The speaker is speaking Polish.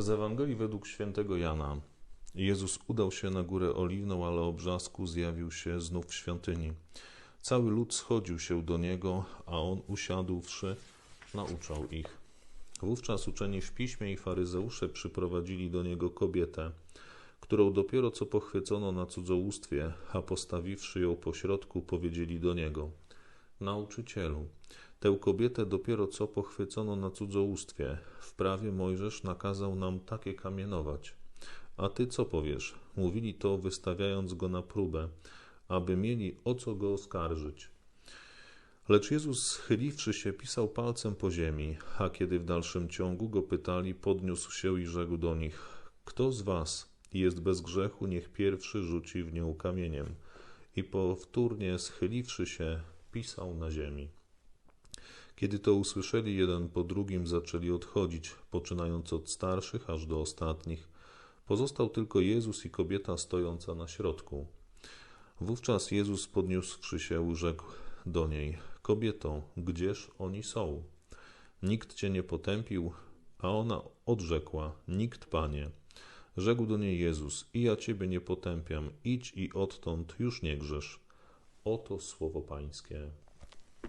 Z Ewangelii według świętego Jana. Jezus udał się na górę oliwną, ale o brzasku zjawił się znów w świątyni. Cały lud schodził się do niego, a on usiadłszy, nauczał ich. Wówczas uczeni w piśmie i faryzeusze przyprowadzili do niego kobietę, którą dopiero co pochwycono na cudzołóstwie, a postawiwszy ją pośrodku, powiedzieli do niego: Nauczycielu, tę kobietę dopiero co pochwycono na cudzołóstwie. W prawie Mojżesz nakazał nam takie kamienować. A ty co powiesz? Mówili to, wystawiając go na próbę, aby mieli o co go oskarżyć. Lecz Jezus, schyliwszy się, pisał palcem po ziemi, a kiedy w dalszym ciągu go pytali, podniósł się i rzekł do nich: Kto z was jest bez grzechu, niech pierwszy rzuci w nią kamieniem. I powtórnie schyliwszy się, pisał na ziemi. Kiedy to usłyszeli, jeden po drugim zaczęli odchodzić, poczynając od starszych aż do ostatnich. Pozostał tylko Jezus i kobieta stojąca na środku. Wówczas Jezus podniósłszy się, rzekł do niej: Kobieto, gdzież oni są? Nikt cię nie potępił, a ona odrzekła: Nikt, panie. Rzekł do niej Jezus: I ja ciebie nie potępiam, idź i odtąd już nie grzesz. Oto słowo Pańskie.